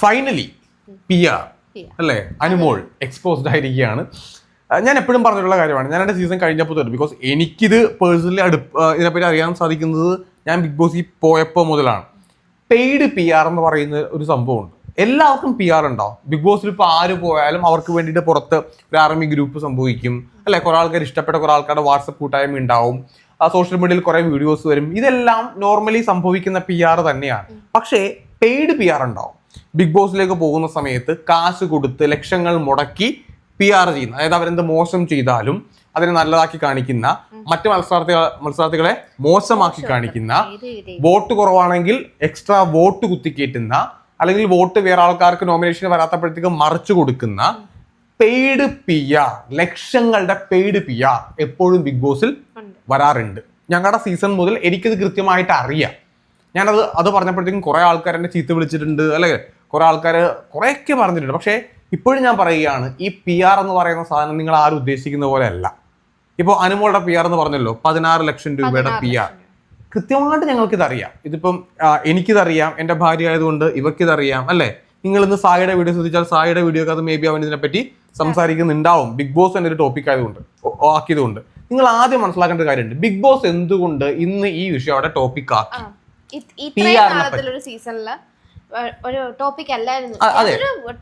Finally P R. അല്ലേ? Anumol exposed ആയിരിക്കുകയാണ്. ഞാൻ എപ്പോഴും പറഞ്ഞിട്ടുള്ള കാര്യമാണ്. ഞാൻ എന്റെ സീസൺ കഴിഞ്ഞപ്പോൾ തരും ബിക്കോസ് എനിക്കിത് പേഴ്സണലി അടുപ്പ് ഇതിനെപ്പറ്റി അറിയാൻ സാധിക്കുന്നത് ഞാൻ ബിഗ് ബോസിൽ പോയപ്പോൾ മുതലാണ്. പെയ്ഡ് പി ആർ എന്ന് പറയുന്ന ഒരു സംഭവമുണ്ട്. എല്ലാവർക്കും പി ആർ ഉണ്ടാവും ബിഗ് ബോസിൽ ഇപ്പോൾ ആര് പോയാലും അവർക്ക് വേണ്ടിയിട്ട് പുറത്ത് ഒരു ആർമി ഗ്രൂപ്പ് സംഭവിക്കും. അല്ലെ? കുറെ ആൾക്കാർ ഇഷ്ടപ്പെട്ട കുറെ ആൾക്കാരുടെ വാട്സപ്പ് കൂട്ടായ്മ ഉണ്ടാവും. ആ സോഷ്യൽ മീഡിയയിൽ കുറേ വീഡിയോസ് വരും. ഇതെല്ലാം നോർമലി സംഭവിക്കുന്ന പി ആർ തന്നെയാണ്. പക്ഷേ പെയ്ഡ് പി ആർ ഉണ്ടാവും ബിഗ് ബോസിലേക്ക് പോകുന്ന സമയത്ത് കാശ് കൊടുത്ത് ലക്ഷങ്ങൾ മുടക്കി പി ആർ ചെയ്യുന്ന അതായത് അവരെന്ത് മോശം ചെയ്താലും അതിനെ നല്ലതാക്കി കാണിക്കുന്ന മറ്റ് മത്സരാർത്ഥികൾ മത്സരാർത്ഥികളെ മോശമാക്കി കാണിക്കുന്ന വോട്ട് കുറവാണെങ്കിൽ എക്സ്ട്രാ വോട്ട് കുത്തിക്കേറ്റുന്ന അല്ലെങ്കിൽ വോട്ട് വേറെ ആൾക്കാർക്ക് നോമിനേഷൻ വരാത്തപ്പോഴത്തേക്ക് മറിച്ചു കൊടുക്കുന്ന പെയ്ഡ് പി ആർ ലക്ഷങ്ങളുടെ പെയ്ഡ് പി ആർ എപ്പോഴും ബിഗ് ബോസിൽ വരാറുണ്ട്. ഞങ്ങളുടെ സീസൺ മുതൽ എനിക്കത് കൃത്യമായിട്ട് അറിയാം. ഞാനത് അത് പറഞ്ഞപ്പോഴത്തേക്കും കുറേ ആൾക്കാർ എന്നെ ചീത്ത വിളിച്ചിട്ടുണ്ട് അല്ലെ? കുറേ ആൾക്കാർ കുറേയൊക്കെ പറഞ്ഞിട്ടുണ്ട്. പക്ഷേ ഇപ്പോഴും ഞാൻ പറയുകയാണ് ഈ പി ആർ എന്ന് പറയുന്ന സാധനം നിങ്ങൾ ആരും ഉദ്ദേശിക്കുന്ന പോലെ അല്ല ഇപ്പോൾ അനുമോളുടെ പി ആർ എന്ന് പറഞ്ഞല്ലോ പതിനാറ് ലക്ഷം രൂപയുടെ പി ആർ കൃത്യമായിട്ട് ഞങ്ങൾക്കിതറിയാം. ഇതിപ്പം എനിക്കിതറിയാം എന്റെ ഭാര്യ ആയതുകൊണ്ട് ഇവക്കിതറിയാം അല്ലേ? നിങ്ങൾ ഇന്ന് സായിയുടെ വീഡിയോ ശ്രദ്ധിച്ചാൽ സായിയുടെ വീഡിയോ ഒക്കെ അത് മേ ബി അവൻ ഇതിനെപ്പറ്റി സംസാരിക്കുന്നുണ്ടാവും. ബിഗ് ബോസ് എന്റെ ഒരു ടോപ്പിക് ആയതുകൊണ്ട് ആക്കിയതുകൊണ്ട്. നിങ്ങൾ ആദ്യം മനസ്സിലാക്കേണ്ട കാര്യമുണ്ട്. ബിഗ് ബോസ് എന്തുകൊണ്ട് ഇന്ന് ഈ വിഷയം അവിടെ ടോപ്പിക് ആക്കി? ഇത്രയും PR നെ കാലത്തിലൊരു സീസണിൽ ഒരു ടോപ്പിക് അല്ലായിരുന്നു.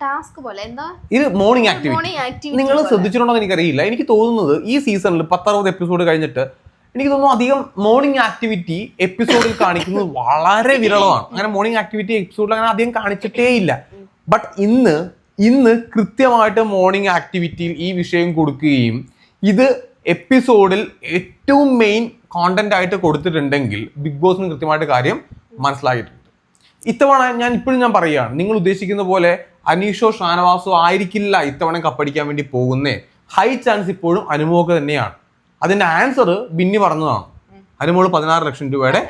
ടാസ്ക് പോലെ? എന്താ? ഇത് മോർണിംഗ് ആക്ടിവിറ്റി മോർണിംഗ് ആക്ടിവിറ്റി നിങ്ങൾ ശ്രദ്ധിച്ചിട്ടുണ്ടോ എന്ന് എനിക്കറിയില്ല. എനിക്ക് തോന്നുന്നത് ഈ സീസണിൽ പത്തറുപത് എപ്പിസോഡ് കഴിഞ്ഞിട്ട് എനിക്ക് തോന്നുന്നു അധികം മോർണിംഗ് ആക്ടിവിറ്റി എപ്പിസോഡിൽ കാണിക്കുന്നത് വളരെ വിരളമാണ്. അങ്ങനെ മോർണിംഗ് ആക്ടിവിറ്റി എപ്പിസോഡിൽ അങ്ങനെ അധികം കാണിച്ചിട്ടേ ഇല്ല. ബട്ട് ഇന്ന് ഇന്ന് കൃത്യമായിട്ട് മോർണിംഗ് ആക്ടിവിറ്റിയിൽ ഈ വിഷയം കൊടുക്കുകയും ഇത് എപ്പിസോഡിൽ ഏറ്റവും മെയിൻ കോണ്ടന്റ് ആയിട്ട് കൊടുത്തിട്ടുണ്ടെങ്കിൽ ബിഗ് ബോസിന് കൃത്യമായിട്ട് കാര്യം മനസ്സിലായിട്ടുണ്ട്. ഇത്തവണ ഞാൻ ഇപ്പോഴും ഞാൻ പറയുകയാണ് നിങ്ങൾ ഉദ്ദേശിക്കുന്ന പോലെ അനീഷോ ഷാനവാസോ ആയിരിക്കില്ല ഇത്തവണ കപ്പടിക്കാൻ വേണ്ടി പോകുന്നേ. ഹൈ ചാൻസ് ഇപ്പോഴും അനുമോക്ക് തന്നെയാണ്. അതിന്റെ ആൻസർ ബിന്നി പറഞ്ഞതാണ്. അനുമോൾ പതിനാറ് ലക്ഷം രൂപയുടെ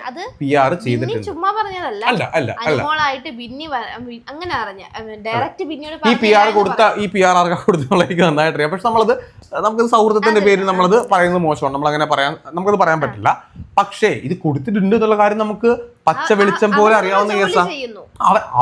പി ആർ ചെയ്തിട്ടുണ്ട്. ചുമ്മാ പറഞ്ഞതല്ല. അല്ല അല്ല അനുമോളായിട്ട് ബിന്നി അങ്ങനെ അറിഞ്ഞ. ഡയറക്റ്റ് ബിന്നിയോട് ഈ പി ആർ കൊടുത്ത ഈ പി ആർ ആർക്കാ കൊടുത്തുള്ള എനിക്ക് നന്നായിട്ട് അറിയാം പക്ഷെ നമ്മളത് നമുക്ക് സൗഹൃദത്തിന്റെ പേരിൽ നമ്മളത് പറയുന്നത് മോശമാണ്. നമ്മൾ അങ്ങനെ പറയാൻ നമുക്കത് പറയാൻ പറ്റില്ല. പക്ഷേ ഇത് കൊടുത്തിട്ടുണ്ട് എന്നുള്ള കാര്യം നമുക്ക് പച്ച വെളിച്ചം പോലെ അറിയാവുന്ന കേസാണ്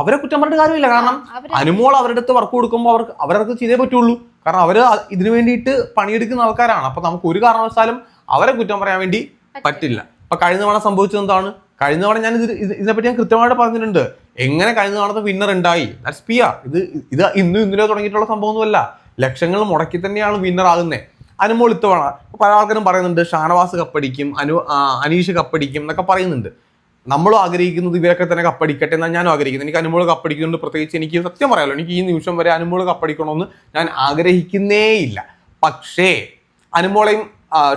അവരെ കുറ്റം പറഞ്ഞ കാര്യമില്ല. കാരണം അനുമോൾ അവരുടെ അടുത്ത് വർക്ക് കൊടുക്കുമ്പോൾ അവർക്ക് അവരവർക്ക് ചെയ്തേ പറ്റുള്ളൂ. കാരണം അവർ ഇതിനു വേണ്ടിയിട്ട് പണിയെടുക്കുന്ന ആൾക്കാരാണ്. അപ്പൊ നമുക്ക് ഒരു കാരണവശാലും അവരെ കുറ്റം പറയാൻ വേണ്ടി പറ്റില്ല. അപ്പൊ കഴിഞ്ഞ തവണ സംഭവിച്ചത് എന്താണ്? കഴിഞ്ഞ തവണ ഞാൻ ഇത് ഇത് ഇതിനെപ്പറ്റി ഞാൻ കൃത്യമായിട്ട് പറഞ്ഞിട്ടുണ്ട്. എങ്ങനെ കഴിഞ്ഞ തവണത്തെ വിന്നർ ഉണ്ടായി? ദാറ്റ്സ് പി ഇത് ഇത് ഇന്നും ഇന്നലെ തുടങ്ങിയിട്ടുള്ള സംഭവമൊന്നുമല്ല. ലക്ഷങ്ങൾ മുടക്കി തന്നെയാണ് വിന്നർ ആകുന്നത് അനുമോൾ ഇത്തവണ പല ആൾക്കാരും പറയുന്നുണ്ട് ഷാനവാസ് കപ്പടിക്കും അനു അനീഷ് കപ്പടിക്കും എന്നൊക്കെ പറയുന്നുണ്ട്. നമ്മളും ആഗ്രഹിക്കുന്നത് ഇവരൊക്കെ തന്നെ കപ്പടിക്കട്ടെ എന്നാണ് ഞാനും ആഗ്രഹിക്കുന്നത്. എനിക്ക് അനുമോൾ കപ്പടിക്കുന്നുണ്ട്. പ്രത്യേകിച്ച് എനിക്ക് സത്യം പറയാമല്ലോ എനിക്ക് ഈ നിമിഷം വരെ അനുമോൾ കപ്പടിക്കണമെന്ന് ഞാൻ ആഗ്രഹിക്കുന്നേയില്ല. പക്ഷേ അനുമോളെയും ആ,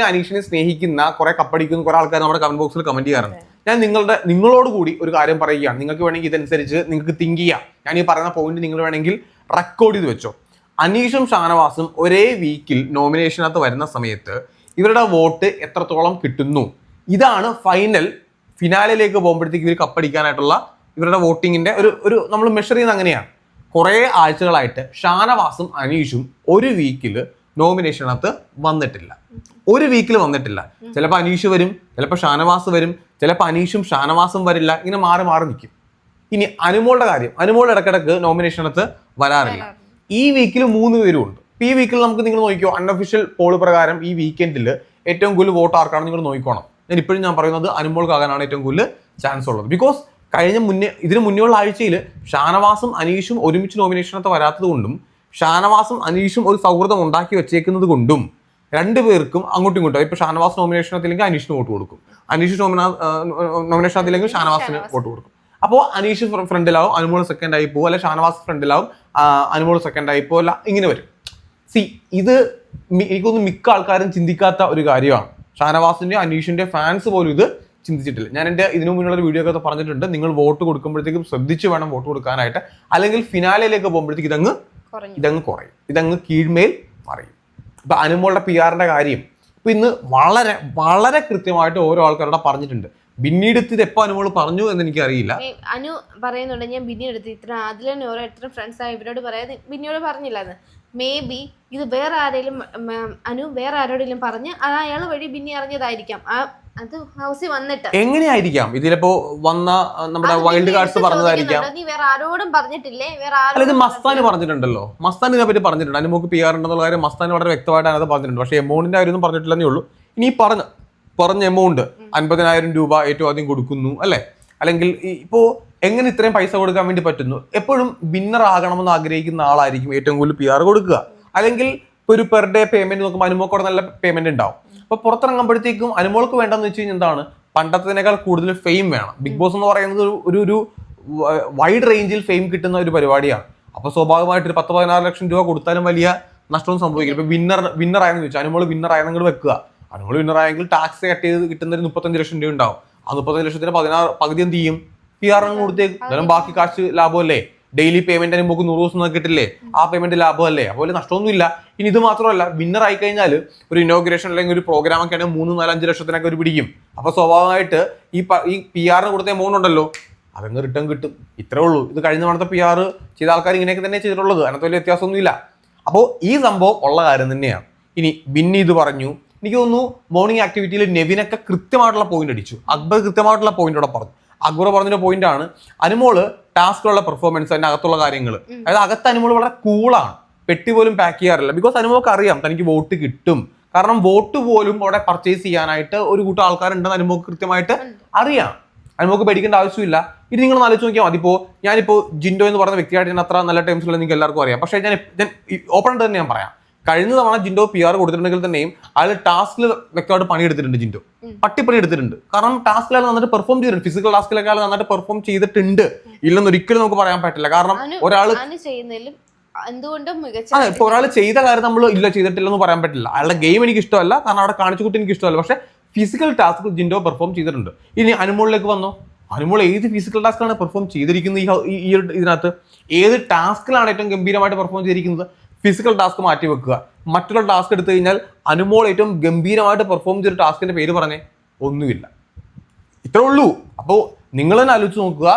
അനീഷിനെ സ്നേഹിക്കുന്ന കുറെ കപ്പടിക്കുന്ന കുറെ ആൾക്കാർ നമ്മുടെ കമന്റ് ബോക്സിൽ കമന്റ് ചെയ്യാറുണ്ട്. ഞാൻ നിങ്ങളുടെ നിങ്ങളോട് കൂടി ഒരു കാര്യം പറയുകയാണ്. നിങ്ങൾക്ക് വേണമെങ്കിൽ ഇതനുസരിച്ച് നിങ്ങൾക്ക് തിങ്ക് ചെയ്യാം. ഞാൻ ഈ പറയുന്ന പോയിന്റ് നിങ്ങൾ വേണമെങ്കിൽ റെക്കോർഡ് ചെയ്ത് വെച്ചോ. അനീഷും ഷാനവാസും ഒരേ വീക്കിൽ നോമിനേഷനകത്ത് വരുന്ന സമയത്ത് ഇവരുടെ വോട്ട് എത്രത്തോളം കിട്ടുന്നു? ഇതാണ് ഫൈനൽ ഫിനാലിലേക്ക് പോകുമ്പോഴത്തേക്ക് ഇവർ കപ്പടിക്കാനായിട്ടുള്ള ഇവരുടെ വോട്ടിങ്ങിന്റെ ഒരു ഒരു നമ്മൾ മെഷർ ചെയ്യുന്നത് അങ്ങനെയാണ്. കുറേ ആഴ്ചകളായിട്ട് ഷാനവാസും അനീഷും ഒരു വീക്കിൽ നോമിനേഷനകത്ത് വന്നിട്ടില്ല. ഒരു വീക്കിൽ വന്നിട്ടില്ല. ചിലപ്പോൾ അനീഷ് വരും ചിലപ്പോൾ ഷാനവാസ് വരും ചിലപ്പോൾ അനീഷും ഷാനവാസും വരില്ല ഇങ്ങനെ മാറി മാറി നിൽക്കും ഇനി അനുമോളുടെ കാര്യം അനുമോൾ ഇടക്കിടക്ക് നോമിനേഷനകത്ത് വരാറില്ല. ഈ വീക്കിൽ മൂന്ന് പേരും ഉണ്ട്. ഈ വീക്കിൽ നമുക്ക് നിങ്ങൾ നോക്കിയോ അൺഒഫീഷ്യൽ പോൾ പ്രകാരം ഈ വീക്കെൻഡിൽ ഏറ്റവും കൂടുതൽ വോട്ട് ആർക്കാണ് നിങ്ങൾ നോക്കിക്കോണം. ഞാൻ ഇപ്പോഴും ഞാൻ പറയുന്നത് അനുമോൾക്കാകാനാണ് ഏറ്റവും കൂടുതൽ ചാൻസ് ഉള്ളത്. ബിക്കോസ് കഴിഞ്ഞ മുന്നേ ഇതിന് മുന്നേ ഉള്ള ആഴ്ചയിൽ ഷാനവാസും അനീഷും ഒരുമിച്ച് നോമിനേഷനകത്ത് വരാത്തത് കൊണ്ടും ഷാനവാസും അനീഷും ഒരു സൗഹൃദം ഉണ്ടാക്കി വെച്ചേക്കുന്നത് കൊണ്ടും രണ്ടുപേർക്കും അങ്ങോട്ടും ഇങ്ങോട്ടും ഇപ്പൊ ഷാനവാസ് നോമിനേഷനത്തില്ലെങ്കിൽ അനീഷിന് വോട്ട് കൊടുക്കും. അനീഷ് നോമിന നോമിനേഷനത്തില്ലെങ്കിൽ ഷാനവാസിന് വോട്ട് കൊടുക്കും. അപ്പോൾ അനീഷ് ഫ്ര- ഫ്രണ്ടിലാവും അനുമോൾ സെക്കൻഡ് ആയി പോകും അല്ലെ ഷാനവാസ് ഫ്രണ്ടിലാവും അനുമോൾ സെക്കൻഡ് ആയി പോകും അല്ല ഇങ്ങനെ വരും. സി ഇത് എനിക്കൊന്നും മിക്ക ആൾക്കാരും ചിന്തിക്കാത്ത ഒരു കാര്യമാണ്. ഷാനവാസിന്റെ അനീഷിന്റെ ഫാൻസ് പോലും ഇത് ചിന്തിച്ചിട്ടില്ല. ഞാൻ എന്റെ ഇതിനു മുന്നിലുള്ള വീഡിയോ ഒക്കെ പറഞ്ഞിട്ടുണ്ട്. നിങ്ങൾ വോട്ട് കൊടുക്കുമ്പോഴത്തേക്കും ശ്രദ്ധിച്ച് വേണം വോട്ട് കൊടുക്കാനായിട്ട്. അല്ലെങ്കിൽ ഫിനാലയിലേക്ക് പോകുമ്പോഴത്തേക്ക് ഇതങ്ങ് ഇതങ്ങ് കുറയും. ഇതങ്ങ് കീഴ്മേൽ മറിയും. ഇപ്പൊ അനുമോളുടെ പി ആറിന്റെ കാര്യം ഇപ്പൊ ഇന്ന് വളരെ വളരെ കൃത്യമായിട്ട് ഓരോ ആൾക്കാരോട് പറഞ്ഞിട്ടുണ്ട്. പിന്നീട് ഇത് എപ്പോ അനുമോൾ പറഞ്ഞു എന്ന് എനിക്ക് അറിയില്ല അനു പറയുന്നുണ്ട് ഞാൻ ബിന്നിയുടെ അടുത്ത് ഇത്ര അതിലെ ഓരോ എത്ര ഫ്രണ്ട്സ് ആയി ഇവരോട് പറയാതെ ബിന്നിയോട് അത് മേ ബി ഇത് വേറെ ആരെങ്കിലും അനു വേറെ ആരോടെങ്കിലും പറഞ്ഞ് അത് അയാൾ വഴി ബിന്നി അറിഞ്ഞതായിരിക്കാം. ആ അത് ഹൗസിൽ വന്നിട്ട്. എങ്ങനെയായിരിക്കാം? ഇതിലിപ്പോ വന്ന നമ്മുടെ വൈൽഡ് കാർഡ്സ് പറഞ്ഞതായിരിക്കാം? നീ വേറെ ആരോടും പറഞ്ഞിട്ടില്ലേ? വേറെ അല്ല ഇത് ആരോടും മസ്താന് പറഞ്ഞിട്ടുണ്ടല്ലോ. മസ്താൻ ഇതിനെപ്പറ്റി പറഞ്ഞിട്ടുണ്ട്. അനുമോക്ക് പി ആർ ഉണ്ടെന്നുള്ള കാര്യം മസ്താൻ വളരെ വ്യക്തമായിട്ടാണ് അതിനകത്ത് പറഞ്ഞിട്ടുണ്ട്. പക്ഷേ എമൗണ്ടിന്റെ കാര്യമൊന്നും പറഞ്ഞിട്ടില്ലെന്നേ ഉള്ളൂ. ഇനി പറഞ്ഞു പറഞ്ഞ എമൗണ്ട് അൻപതിനായിരം രൂപ ഏറ്റവും ആദ്യം കൊടുക്കുന്നു അല്ലേ? അല്ലെങ്കിൽ ഇപ്പോ എങ്ങനെ ഇത്രയും പൈസ കൊടുക്കാൻ വേണ്ടി പറ്റുന്നു? എപ്പോഴും വിന്നർ ആകണമെന്ന് ആഗ്രഹിക്കുന്ന ആളായിരിക്കും ഏറ്റവും കൂടുതൽ പി ആർ കൊടുക്കുക. അല്ലെങ്കിൽ ഒരു പെർ ഡേ പേയ്മെന്റ് നോക്കുമ്പോൾ അനുമോക്കോടെ നല്ല പേയ്മെന്റ് ഉണ്ടാവും. അപ്പൊ പുറത്തിറങ്ങുമ്പോഴത്തേക്കും അനുമോൾക്ക് വേണ്ടെന്ന് വെച്ച് കഴിഞ്ഞാൽ എന്താണ്? പണ്ടത്തേക്കാൾ കൂടുതൽ ഫെയിം വേണം. ബിഗ് ബോസ് എന്ന് പറയുന്നത് ഒരു- ഒരു വൈഡ് റേഞ്ചിൽ ഫെയിം കിട്ടുന്ന ഒരു പരിപാടിയാണ്. അപ്പൊ സ്വാഭാവികമായിട്ട് ഒരു പത്ത് പതിനാറ് ലക്ഷം രൂപ കൊടുത്താലും വലിയ നഷ്ടവും സംഭവിക്കില്ല. ഇപ്പൊ വിന്നർ വിന്നർ ആയെന്ന് ചോദിച്ചാൽ അനുമോൾ വിന്നർ ആയെന്ന് വെക്കുക. അനുമോൾ വിന്നർ ആയെങ്കിൽ ടാക്സ് കട്ട് ചെയ്ത് കിട്ടുന്ന ഒരു മുപ്പത്തഞ്ച് ലക്ഷം രൂപ ഉണ്ടാവും. ആ മുപ്പത്തഞ്ച് ലക്ഷത്തിന് പതിനാറ് പകുതി എന്ത് ചെയ്യും? പി ആർ കൊടുത്തേക്കും. ബാക്കി കാശ് ലാഭമല്ലേ? ഡെയിലി പേയ്മെന്റ് നമുക്ക് നൂറ് ദിവസം കിട്ടില്ലേ? ആ പേയ്മെന്റ് ലാഭമല്ലേ? അപ്പോൾ നഷ്ടമൊന്നുമില്ല. ഇനി ഇത് മാത്രമല്ല വിന്നർ ആയി കഴിഞ്ഞാൽ ഒരു ഇനോഗ്രേഷൻ അല്ലെങ്കിൽ ഒരു പ്രോഗ്രാം ഒക്കെ ആണെങ്കിൽ മൂന്ന് നാലഞ്ച് ലക്ഷത്തിനൊക്കെ ഒരു പിടിക്കും. അപ്പൊ സ്വാഭാവികമായിട്ട് ഈ ഈ പി ആറിന് കൊടുത്ത എമൗണ്ട് ഉണ്ടല്ലോ. അതങ്ങ് റിട്ടേൺ കിട്ടും. ഇത്രേ ഉള്ളൂ. ഇത് കഴിഞ്ഞ തവണത്തെ പി ആർ ചെയ്ത ആൾക്കാർ ഇങ്ങനെയൊക്കെ തന്നെ ചെയ്തിട്ടുള്ളത്. അതിനകത്ത് വലിയ വ്യത്യാസമൊന്നുമില്ല. അപ്പോൾ ഈ സംഭവം ഉള്ള കാര്യം തന്നെയാണ്. ഇനി ബിന്നി ഇത് പറഞ്ഞു. എനിക്ക് തോന്നുന്നു മോർണിംഗ് ആക്ടിവിറ്റിയിൽ നെവിനൊക്കെ കൃത്യമായിട്ടുള്ള പോയിന്റ് അടിച്ചു. അക്ബർ കൃത്യമായിട്ടുള്ള പോയിന്റ് അവിടെ പറഞ്ഞു. അക്ബർ പറഞ്ഞൊരു പോയിന്റ് ആണ്. അനുമോൾ ടാസ്കിലുള്ള പെർഫോമൻസ് അതിന്റെ അകത്തുള്ള കാര്യങ്ങൾ അതായത് അകത്ത് അനുമോൾ വളരെ കൂളാണ് പെട്ടി പോലും പാക്ക് ചെയ്യാറില്ല. ബിക്കോസ് അനുമോൾക്ക് അറിയാം തനിക്ക് വോട്ട് കിട്ടും. കാരണം വോട്ട് പോലും അവിടെ പർച്ചേസ് ചെയ്യാനായിട്ട് ഒരു കൂട്ടം ആൾക്കാരുണ്ടെന്ന് അനുമോക്ക് കൃത്യമായിട്ട് അറിയാം. അനുമോക്ക് പേടിക്കേണ്ട ആവശ്യമില്ല. ഇത് നിങ്ങൾ ആലോചിച്ച് നോക്കിയാൽ മതി. ഇപ്പോൾ ഞാനിപ്പോൾ ജിൻഡോ എന്ന് പറയുന്ന വ്യക്തിയായിട്ട് ഞാൻ അത്ര നല്ല ടൈംസിൽ നിങ്ങൾക്ക് എല്ലാവർക്കും അറിയാം. പക്ഷേ ഞാൻ ഞാൻ ഓപ്പൺ തന്നെ ഞാൻ പറയാം. കഴിഞ്ഞ തവണ ജിൻഡോ പി ആർ കൊടുത്തിട്ടുണ്ടെങ്കിൽ തന്നെയും അയാൾ ടാസ്കിൽ വ്യക്തമായിട്ട് പണിയെടുത്തിട്ടുണ്ട് ജിൻഡോ. പട്ടിപ്പണി എടുത്തിട്ടുണ്ട്. കാരണം ടാസ്കിൽ അയാൾ നന്നായിട്ട് പെർഫോം ചെയ്തിട്ടുണ്ട്. ഫിസിക്കൽ ടാസ്കിലൊക്കെ അയാൾ നന്നായിട്ട് പെർഫോം ചെയ്തിട്ടുണ്ട്. ഇല്ലെന്ന് ഒരിക്കലും നമുക്ക് പറയാൻ പറ്റില്ല. കാരണം ഒരാൾ എന്തുകൊണ്ടും മികച്ച അതെ ഇപ്പൊ ഒരാൾ ചെയ്ത കാര്യം നമ്മൾ ഇല്ല ചെയ്തിട്ടില്ലെന്ന് പറയാൻ പറ്റില്ല. അയാളുടെ ഗെയിം എനിക്ക് ഇഷ്ടമല്ല. കാരണം അവിടെ കാണിച്ചു കുട്ടി എനിക്ക് ഇഷ്ടമല്ല. പക്ഷെ ഫിസിക്കൽ ടാസ്ക് ജിൻഡോ പെർഫോം ചെയ്തിട്ടുണ്ട്. ഇനി അനുമോളിലേക്ക് വന്നോ? അനുമോൾ ഏത് ഫിസിക്കൽ ടാസ്ക്കാണ് പെർഫോം ചെയ്തിരിക്കുന്നത് ഈ- ഈ ഇതിനകത്ത്? ഏത് ടാസ്കിലാണ് ഏറ്റവും ഗംഭീരമായിട്ട് പെർഫോം ചെയ്തിരിക്കുന്നത്? ഫിസിക്കൽ ടാസ്ക് മാറ്റി വെക്കുക. മറ്റുള്ള ടാസ്ക് എടുത്തു കഴിഞ്ഞാൽ അനുമോൾ ഏറ്റവും ഗംഭീരമായിട്ട് പെർഫോം ചെയ്ത ടാസ്കിന്റെ പേര് പറഞ്ഞേ ഒന്നുമില്ല. ഇത്രേ ഉള്ളൂ. അപ്പോൾ നിങ്ങൾ തന്നെ ആലോചിച്ച് നോക്കുക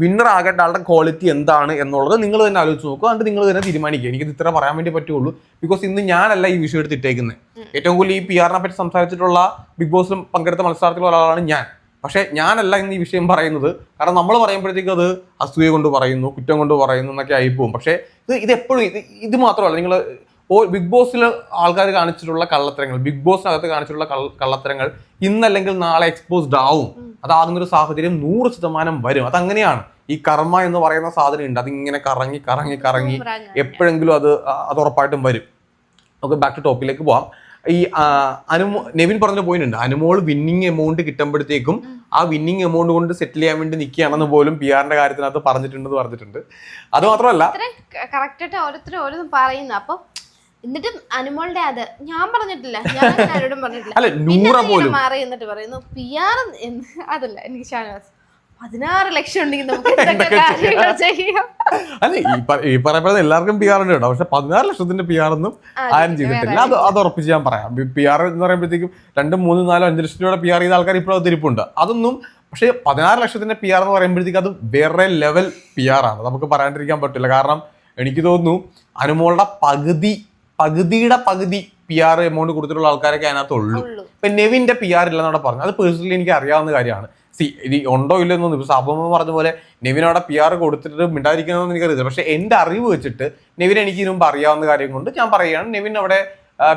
വിന്നർ ആകേണ്ട ആളുടെ ക്വാളിറ്റി എന്താണ് എന്നുള്ളത് നിങ്ങൾ തന്നെ ആലോചിച്ച് നോക്കുക എന്നിട്ട് നിങ്ങൾ തന്നെ തീരുമാനിക്കുക. എനിക്കിത് ഇത്ര പറയാൻ വേണ്ടി പറ്റുള്ളൂ. ബിക്കോസ് ഇന്ന് ഞാനല്ല ഈ വിഷയം എടുത്തിട്ടേക്കുന്നത് ഏറ്റവും കൂടുതൽ ഈ പി ആറിനെ പറ്റി സംസാരിച്ചിട്ടുള്ള ബിഗ് ബോസിലും പങ്കെടുത്ത മത്സരത്തിലുള്ള ഒരാളാണ് ഞാൻ. പക്ഷേ ഞാനല്ല ഇന്ന് ഈ വിഷയം പറയുന്നത്. കാരണം നമ്മൾ പറയുമ്പോഴത്തേക്ക് അത് അസൂയ കൊണ്ട് പറയുന്നു കുറ്റം കൊണ്ട് പറയുന്നു എന്നൊക്കെ ആയിപ്പോവും. പക്ഷേ ഇത് ഇത് എപ്പോഴും ഇത് ഇത് മാത്രമല്ല നിങ്ങൾ ഓ ബിഗ് ബോസിൽ ആൾക്കാർ കാണിച്ചിട്ടുള്ള കള്ളത്തരങ്ങൾ ബിഗ് ബോസിനകത്ത് കാണിച്ചിട്ടുള്ള കള്ള- കള്ളത്തരങ്ങൾ ഇന്നല്ലെങ്കിൽ നാളെ എക്സ്പോസ്ഡ് ആവും. അതാകുന്നൊരു സാഹചര്യം നൂറ് ശതമാനം വരും. അതങ്ങനെയാണ്. ഈ കർമ്മ എന്ന് പറയുന്ന സാധനം ഉണ്ട് അതിങ്ങനെ കറങ്ങി കറങ്ങി കറങ്ങി എപ്പോഴെങ്കിലും അത് അത് ഉറപ്പായിട്ടും വരും. നമുക്ക് ബാക്ക് ടു ടോപ്പിലേക്ക് പോവാം. ഈ അനു അനുമോ നെവിൻ പറഞ്ഞ പോയിന്റ് ഉണ്ട്. അനുമോൾ വിന്നിങ് എമൗണ്ട് കിട്ടുമ്പോഴത്തേക്കും ആ വിന്നിങ് എമൗണ്ട് കൊണ്ട് സെറ്റിൽ ചെയ്യാൻ വേണ്ടി നിൽക്കുകയാണെന്ന് പോലും പി ആറിന്റെ കാര്യത്തിനകത്ത് പറഞ്ഞിട്ടുണ്ടെന്ന് പറഞ്ഞിട്ടുണ്ട്. അത് മാത്രമല്ല ഓരോരുത്തരും ഓരോന്നും പറയുന്നു. അപ്പൊ എന്നിട്ടും അനുമോളുടെ അത് ഞാൻ പറഞ്ഞിട്ടില്ല. ഞാൻ ആരോടും പറഞ്ഞിട്ടില്ല. അല്ല നൂറ പോലും. മാറി എന്നിട്ട് പറയുന്നു. പി ആർ അതല്ല എനിക്ക് ഷാനവാസ്. പതിനാറ് ലക്ഷം ഉണ്ടെങ്കിൽ നമുക്ക് എന്തൊക്കെ കാര്യങ്ങൾ ചെയ്യാം? അല്ല ഈ പറയപ്പെടുന്ന എല്ലാവർക്കും പി ആർ ഉണ്ട് കേട്ടോ. പക്ഷെ പതിനാറ് ലക്ഷത്തിന്റെ പി ആർ ഒന്നും ആരും ചെയ്തിട്ടില്ല. അത് അത് ഉറപ്പിച്ച് ഞാൻ പറയാം. പി ആർ എന്ന് പറയുമ്പോഴത്തേക്കും രണ്ടും മൂന്നും നാലും അഞ്ച് ലക്ഷം രൂപയുടെ പി ആർ ചെയ്ത ആൾക്കാർ ഇപ്പോഴും തിരിപ്പുണ്ട് അതൊന്നും പക്ഷേ പതിനാറ് ലക്ഷത്തിന്റെ പി ആർ എന്ന് പറയുമ്പോഴത്തേക്ക് അത് വേറെ ലെവൽ പി ആർ ആണ്. നമുക്ക് പറയാണ്ടിരിക്കാൻ പറ്റില്ല. കാരണം എനിക്ക് തോന്നുന്നു അനുമോളുടെ പകുതി പകുതിയുടെ പകുതി പി ആർ എമൗണ്ട് കൊടുത്തിട്ടുള്ള ആൾക്കാരൊക്കെ അതിനകത്തുള്ളൂ. ഇപ്പൊ നെവിന്റെ പി ആർ ഇല്ലെന്നാണ് പറഞ്ഞു അത് പേഴ്സണലി എനിക്ക് അറിയാവുന്ന കാര്യമാണ്. സി ഇത് ഉണ്ടോ ഇല്ലെന്നൊന്നും ഇപ്പൊ സാബമ്മ പറഞ്ഞ പോലെ നെവിൻ അവിടെ പി ആർ കൊടുത്തിട്ട് മിണ്ടാതിരിക്കണമെന്ന് എനിക്കറിയില്ല പക്ഷെ എന്റെ അറിവ് വെച്ചിട്ട് നെവിൻ എനിക്ക് ഇതിനു മുമ്പ് അറിയാവുന്ന കാര്യം കൊണ്ട് ഞാൻ പറയുകയാണ്. നെവിൻ അവിടെ